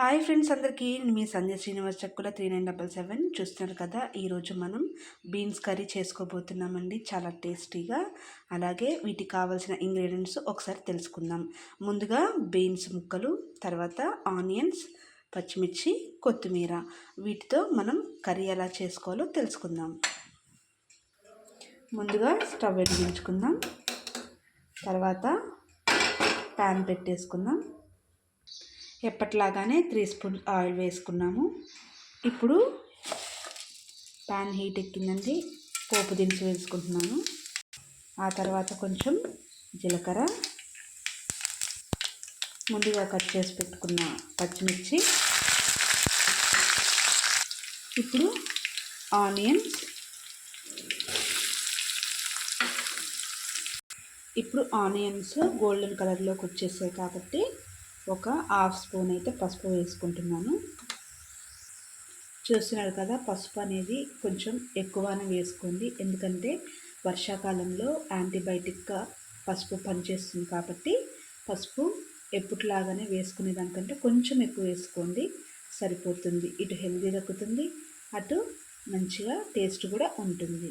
Hi friends అందరికీ. నేను మీ సంధ్య శ్రీనివాస్ చక్కుల త్రీ నైన్ డబల్ సెవెన్. చూస్తున్నారు కదా ఈరోజు మనం బీన్స్ కర్రీ చేసుకోబోతున్నామండి. చాలా టేస్టీగా. అలాగే వీటికి కావాల్సిన ఇంగ్రీడియంట్స్ ఒకసారి తెలుసుకుందాం. ముందుగా బీన్స్ ముక్కలు తర్వాత ఆనియన్స్ పచ్చిమిర్చి కొత్తిమీర. వీటితో మనం కర్రీ ఎలా చేసుకోవాలో తెలుసుకుందాం. ముందుగా స్టవ్ వెలిగించుకుందాం. తర్వాత ప్యాన్ పెట్టేసుకుందాం. ఎప్పటిలాగానే త్రీ స్పూన్ ఆయిల్ వేసుకున్నాము. ఇప్పుడు ప్యాన్ హీట్ ఎక్కిందండి. పోపు దినుసు వేసుకుంటున్నాను. ఆ తర్వాత కొంచెం జీలకర్ర. ముందుగా కట్ చేసి పెట్టుకున్న పచ్చిమిర్చి. ఇప్పుడు ఆనియన్స్. ఇప్పుడు ఆనియన్స్ గోల్డెన్ కలర్లోకి వచ్చేసాయి కాబట్టి ఒక హాఫ్ స్పూన్ అయితే పసుపు వేసుకుంటున్నాను. చూస్తున్నారు కదా పసుపు అనేది కొంచెం ఎక్కువనే వేసుకోండి. ఎందుకంటే వర్షాకాలంలో యాంటీబయాటిక్గా పసుపు పనిచేస్తుంది కాబట్టి పసుపు ఎప్పటిలాగానే వేసుకునే దానికంటే కొంచెం ఎక్కువ వేసుకోండి సరిపోతుంది. ఇటు హెల్దీ దక్కుతుంది అటు మంచిగా టేస్ట్ కూడా ఉంటుంది.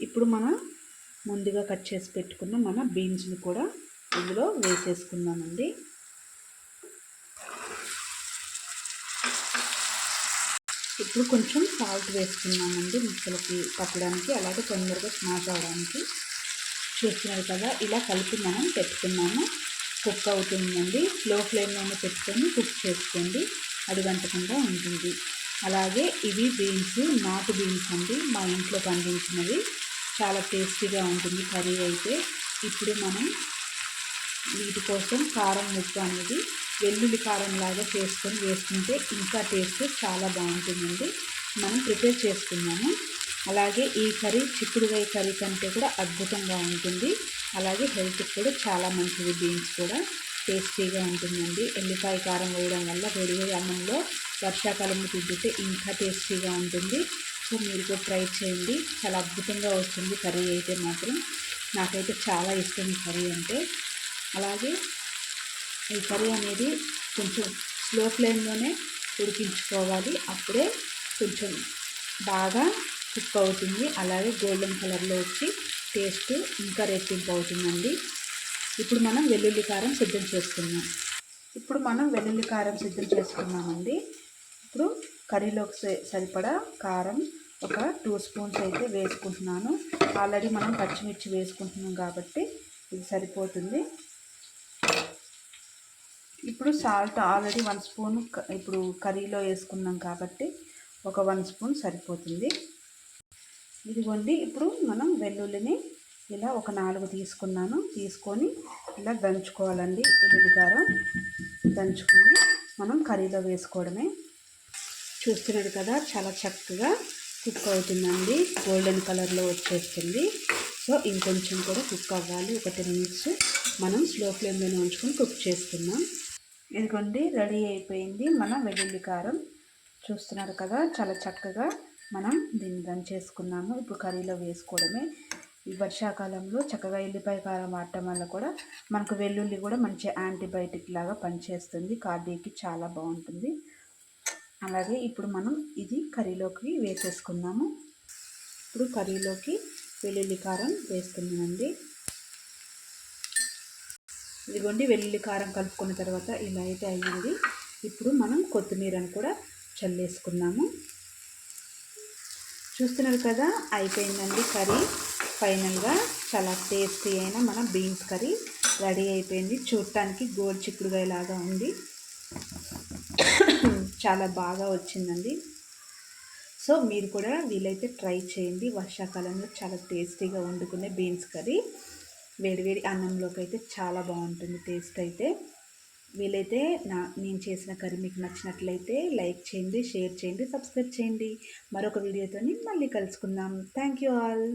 ఇప్పుడు మనం ముందుగా కట్ చేసి పెట్టుకున్న మన బీన్స్ని కూడా ఇందులో వేసేసుకుందామండి. ఇప్పుడు కొంచెం సాల్ట్ వేసుకున్నామండి ముక్కలకి పట్టడానికి. అలాగే తొందరగా స్మాష్ అవడానికి చూస్తున్నారు కదా. ఇలా కలిపి మనం పెట్టుకున్నాము. కుక్ అవుతుందండి. లో ఫ్లేమ్లోనే పెట్టుకొని కుక్ చేసుకోండి. అడుగంటకుండా ఉంటుంది. అలాగే ఇవి బీన్స్ నాటు బీన్స్ అండి. మా ఇంట్లో పండించినవి. చాలా టేస్టీగా ఉంటుంది కర్రీ అయితే. ఇప్పుడు మనం వీటి కోసం కారం ముప్పు అనేది వెల్లుల్లి కారం లాగా చేసుకొని వేసుకుంటే ఇంకా టేస్ట్ చాలా బాగుంటుందండి. మనం ప్రిపేర్ చేసుకున్నాము. అలాగే ఈ కర్రీ చిక్కుడుగాయ కర్రీ కంటే కూడా అద్భుతంగా ఉంటుంది. అలాగే హెల్త్కి కూడా చాలా మంచిది బీన్స్ కూడా. టేస్టీగా ఉంటుందండి. ఎల్లిపాయ కారం వేయడం వల్ల వేడివేడి అన్నంలో వర్షాకాలంలో తింటుంటే ఇంకా టేస్టీగా ఉంటుంది. సో మీరు కూడా ట్రై చేయండి. చాలా అద్భుతంగా వస్తుంది కర్రీ అయితే మాత్రం. నాకైతే చాలా ఇష్టం కర్రీ అంటే. అలాగే ఈ కర్రీ అనేది కొంచెం స్లో ఫ్లేమ్లోనే ఉడికించుకోవాలి. అప్పుడే కొంచెం బాగా కుక్ అవుతుంది. అలాగే గోల్డెన్ కలర్లో వచ్చి టేస్ట్ ఇంకా రెట్టింపు అవుతుందండి. ఇప్పుడు మనం వెల్లుల్లి కారం సిద్ధం చేసుకున్నాం ఇప్పుడు మనం వెల్లుల్లి కారం సిద్ధం చేసుకున్నామండి. ఇప్పుడు కర్రీలోకి సరిపడా కారం ఒక టూ స్పూన్స్ అయితే వేసుకుంటున్నాను. ఆల్రెడీ మనం పచ్చిమిర్చి వేసుకుంటున్నాం కాబట్టి ఇది సరిపోతుంది. ఇప్పుడు సాల్ట్ ఆల్రెడీ వన్ స్పూన్ ఇప్పుడు కర్రీలో వేసుకున్నాం కాబట్టి ఒక వన్ స్పూన్ సరిపోతుంది. ఇదిగోండి ఇప్పుడు మనం వెల్లుల్లిని ఇలా ఒక నాలుగు తీసుకున్నాను. తీసుకొని ఇలా దంచుకోవాలండి ఎల్లుల్లికారం దంచుకొని మనం కర్రీలో వేసుకోవడమే. చూస్తున్నారు కదా చాలా చక్కగా కుక్ అవుతుందండి. గోల్డెన్ కలర్లో వచ్చేస్తుంది. సో ఇంకొంచెం కూడా కుక్ అవ్వాలి. ఒక టెన్ మినిట్స్ మనం స్లో ఫ్లేమ్లోనే ఉంచుకొని కుక్ చేసుకున్నాం ఇదిగోండి రెడీ అయిపోయింది మన వెల్లుల్లి కారం. చూస్తున్నారు కదా చాలా చక్కగా మనం దీన్ని రన్ చేసుకున్నాము. ఇప్పుడు కర్రీలో వేసుకోవడమే. ఈ వర్షాకాలంలో చక్కగా ఎల్లిపాయ కారం వాడటం వల్ల కూడా మనకు వెల్లుల్లి కూడా మంచి యాంటీబయాటిక్ లాగా పనిచేస్తుంది. కార్డీకి చాలా బాగుంటుంది. అలాగే ఇప్పుడు మనం ఇది కర్రీలోకి వేసేసుకున్నాము. ఇప్పుడు కర్రీలోకి వెల్లుల్లి కారం వేస్తున్నామండి ఇదిగోండి వెల్లుల్లి కారం కలుపుకున్న తర్వాత ఇలా అయితే అయ్యింది. ఇప్పుడు మనం కొత్తిమీరను కూడా చల్లేసుకున్నాము చూస్తున్నారు కదా అయిపోయిందండి కర్రీ. ఫైనల్గా చాలా టేస్టీ అయిన మన బీన్స్ కర్రీ రెడీ అయిపోయింది. చూడటానికి గోల్ చిక్కుడుగాయలాగా ఉంది. చాలా బాగా వచ్చిందండి. సో మీరు కూడా వీలైతే ట్రై చేయండి. వర్షాకాలంలో చాలా టేస్టీగా వండుకునే బీన్స్ కర్రీ. వేడివేడి అన్నంలోకి అయితే చాలా బాగుంటుంది టేస్ట్ అయితే. వీలైతే నా నేను చేసిన కర్రీ మీకు నచ్చినట్లయితే లైక్ చేయండి షేర్ చేయండి సబ్స్క్రైబ్ చేయండి. మరొక వీడియోతో మళ్ళీ కలుసుకుందాం. Thank you all.